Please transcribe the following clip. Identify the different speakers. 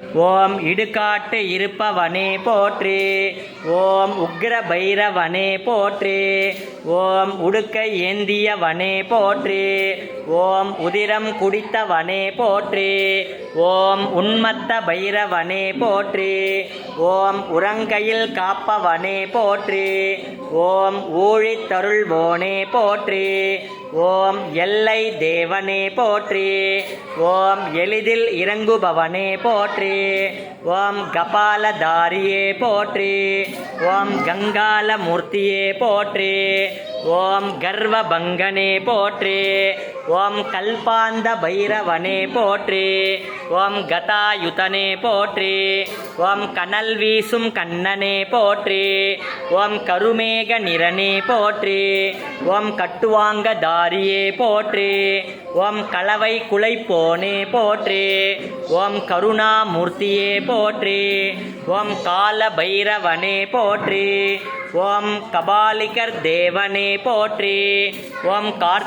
Speaker 1: ஓம் இடுகாட்டு இருப்பவனே போற்றி. ஓம் உக்ர பைரவனே போற்றி. ஓம் உடுக்கை ஏந்தியவனே போற்றி. ஓம் உதிரம் குடித்தவனே போற்றி. ஓம் உன்மத்த பைரவனே போற்றி. ஓம் உரங்கையில் காப்பவனே போற்றி. ஓம் ஊழித்தருள்வோனே போற்றி. ஓம் எல்லை தேவனே போற்றி. ஓம் எளிதில் இறங்குபவனே போற்றி. ஓம் கபாலதாரியே போற்றி. ஓம் கங்கால மூர்த்தியே போற்றி. ஓம் கர்வபங்கனே போற்றி. ஓம் கல்பாந்த பைரவனே போற்றி. ஓம் கதாயுதனே போற்றி. ஓம் கனல் வீசும் கண்ணனே போற்றி. ஓம் கருமேக நிறனே போற்றி. ஓம் கட்டுவாங்க தாரியே போற்றி. ஓம் கலவை குலைப்போனே போற்றி. ஓம் கருணாமூர்த்தியே போற்றி. ஓம் கால பைரவனே போற்றி. ஓம் கபாலிகர் தேவனே போற்றி. ஓம் கார்த்திகே